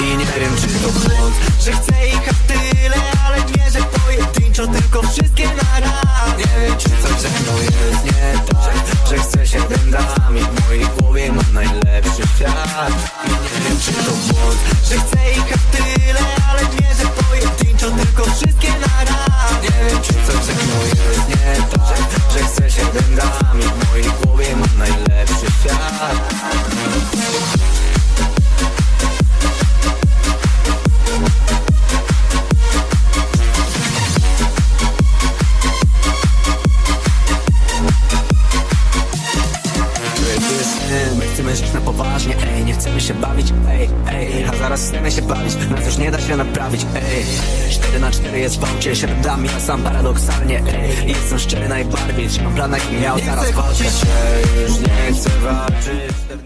I nie wiem czy to błąd Że chcę ich aż tyle Ale nie, że pojedynczo Tylko wszystkie na raz. Nie wiem czy coś ze mną jest nie tak Że chcę się dędami W mojej głowie mam najlepszy świat. I nie wiem czy to błąd Że chcę ich aż My chcemy żyć na poważnie, ej, nie chcemy się bawić, ej, ej A zaraz chcemy się bawić, nas już nie da się naprawić, ej. 4 na 4 jest w aucie, 7 dam ja sam paradoksalnie, ej. Jestem szczery najbardziej, trzymam plan jaki miał, zaraz walczę już nie chcę walczyć